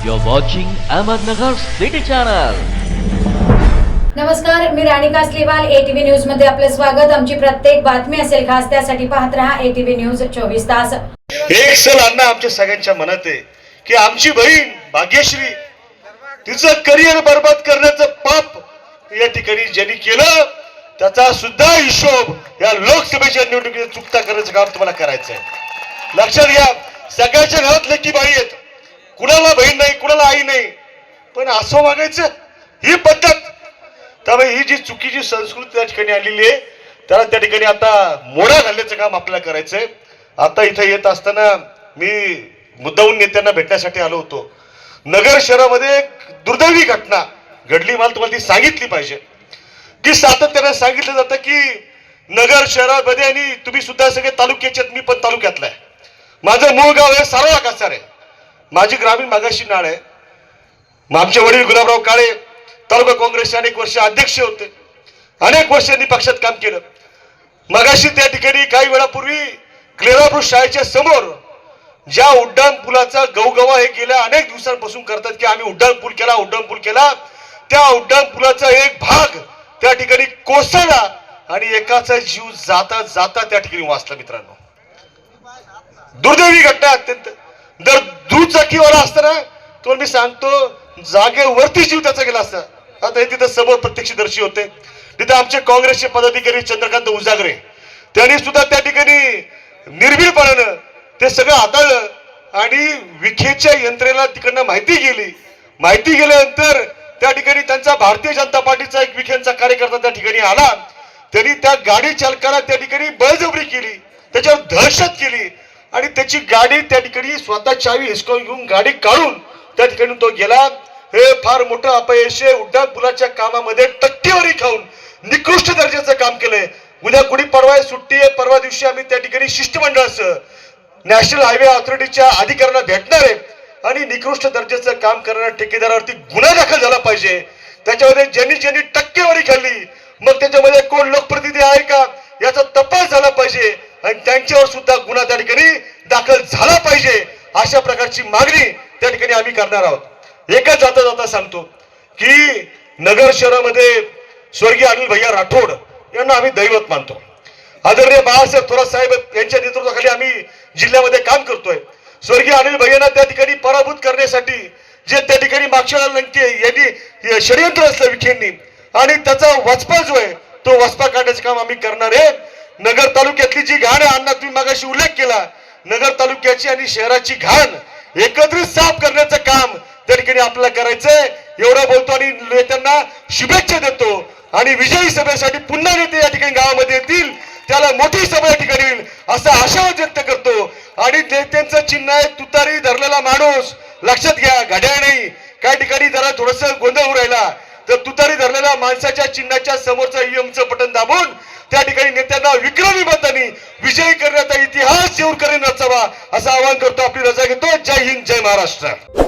You're watching Ahmednagar City Channel. नमस्कार मी राणी Kasliwal ATV न्यूजमध्ये आपलं स्वागत. आमची प्रत्येक बातमी असेल खास त्यासाठी पाहत रहा एटीव्ही न्यूज चोवीस तास. एक सल अण्णा आमच्या सगळ्यांच्या मनात आहे की आमची बहीण भाग्यश्री तिचं करिअर बर्बाद करण्याचं पाप या ठिकाणी ज्यांनी केलं त्याचा सुद्धा हिशोब या लोकसभेच्या निवडणुकीत चुकता करण्याचं काम तुम्हाला करायचं आहे लक्षात घ्या सगळ्याच्या घरात लेकी बाई आहेत. कुणाला बहीण नाही कुणाला आई नाही. पण असं वागायचं ही पद्धत. त्यामुळे ही जी चुकीची संस्कृती त्या ठिकाणी आलेली आहे त्याला त्या ठिकाणी आता मोडा घालण्याचं काम आपल्याला करायचंय. आता इथं येत असताना मी मुद्दाहून नेत्यांना भेटण्यासाठी आलो होतो. नगर शहरामध्ये एक दुर्दैवी घटना घडली मला तुम्हाला ती सांगितली पाहिजे. की सातत्यानं सांगितलं जातं की नगर शहरामध्ये आणि तुम्ही सुद्धा सगळे तालुक्याचे मी पण तालुक्यातला आहे. माझं मूळ गाव हे सारोळा कासार आहे. माझी ग्रामीण मागाशी नाळ आहे मग आमचे वडील गुलाबराव काळे तालुका काँग्रेसचे अनेक वर्ष अध्यक्ष होते. अनेक वर्षांनी पक्षात काम केलं. मगाशी त्या ठिकाणी काही वेळापूर्वी क्लेरापूर शाळेच्या समोर ज्या उड्डाण पुलाचा गवगवा हे गेल्या अनेक दिवसांपासून करतात की आम्ही उड्डाण पूल केला उड्डाण पूल केला. त्या उड्डाण पुलाचा एक भाग त्या ठिकाणी कोसळला आणि एकाचा जीव जाता जाता त्या ठिकाणी वाचला मित्रांनो. दुर्दैवी घटना अत्यंत. दुचाकीवाला असताना तो मी सांगतो जागेवरती जीव त्याचा गेला असता. आता हे तिथं समोर प्रत्यक्षदर्शी होते. तिथे आमचे काँग्रेसचे पदाधिकारी चंद्रकांत उजागरे. त्यांनी सुद्धा त्या ठिकाणी निर्भीडपणानं ते सगळं हाताळलं आणि विखेच्या यंत्रेला तिकडनं माहिती गेली. माहिती गेल्यानंतर त्या ठिकाणी त्यांचा भारतीय जनता पार्टीचा एक विखेंचा कार्यकर्ता त्या ठिकाणी आला. त्यांनी त्या गाडी चालकाला त्या ठिकाणी बळजबरी केली. त्याच्यावर दहशत केली. आणि त्याची गाडी त्या ठिकाणी स्वतः चावी हिसकावून घेऊन गाडी काढून त्या ठिकाणी तो गेला. हे फार मोठं अपयश आहे. उड्डाण पुलाच्या कामामध्ये टक्केवारी खाऊन निकृष्ट दर्जाचं काम केलंय. उद्या गुढी परवा सुट्टी आहे. परवा दिवशी आम्ही त्या ठिकाणी शिष्टमंडळासह नॅशनल हायवे ऑथॉरिटीच्या अधिकाऱ्यांना भेटणार आहे. आणि निकृष्ट दर्जाचं काम करणाऱ्या ठेकेदारावरती गुन्हा दाखल झाला पाहिजे. त्याच्यामध्ये ज्यांनी ज्यांनी टक्केवारी खाल्ली मग त्याच्यामध्ये कोण लोकप्रतिनिधी आहे का? याचा तपास झाला पाहिजे. आणि त्यांच्यावर सुद्धा गुन्हा त्या ठिकाणी दाखल झाला पाहिजे अशा प्रकारची मागणी त्या ठिकाणी आम्ही करणार आहोत. एकच जाता जाता सांगतो की नगर शहरामध्ये स्वर्गीय अनिल भैया राठोड यांना आम्ही दैवत मानतो. आदरणीय बाळासाहेब थोरात साहेब यांच्या नेतृत्वाखाली आम्ही जिल्ह्यामध्ये काम करतोय. स्वर्गीय अनिल भैयांना त्या ठिकाणी पराभूत करण्यासाठी जे त्या ठिकाणी मागच्या लंके यांनी षडयंत्र असलं विखेंनी आणि त्याचा वचपा जो आहे तो वचपा काढण्याचं काम आम्ही करणार आहे. नगर तालुक्यातली जी घाण अण्णा तुम्ही मागाशी उल्लेख केला नगर तालुक्याची आणि शहराची घाण एकत्रित साफ करण्याचं काम त्या ठिकाणी आपल्याला करायचंय. एवढं बोलतो आणि नेत्यांना शुभेच्छा देतो. आणि विजयी सभेसाठी पुन्हा नेते या ठिकाणी गावामध्ये येतील. त्याला मोठी सभा या ठिकाणी येईल असा आशावाद व्यक्त करतो. आणि नेत्यांचं चिन्ह आहे तुतारी धरलेला माणूस. लक्षात घ्या घड्याळ नाही. काही ठिकाणी जरा थोडस गोंधळ होऊ राहिला. तर तुतारी धरलेल्या माणसाच्या चिन्हाच्या समोरचं UM ईएमचं बटन दाबून त्या ठिकाणी नेत्यांना विक्रमी करण्याचा इतिहास येऊन रचावा असं आवाहन करतो आपली रजा घेतो. जय हिंद जय महाराष्ट्र.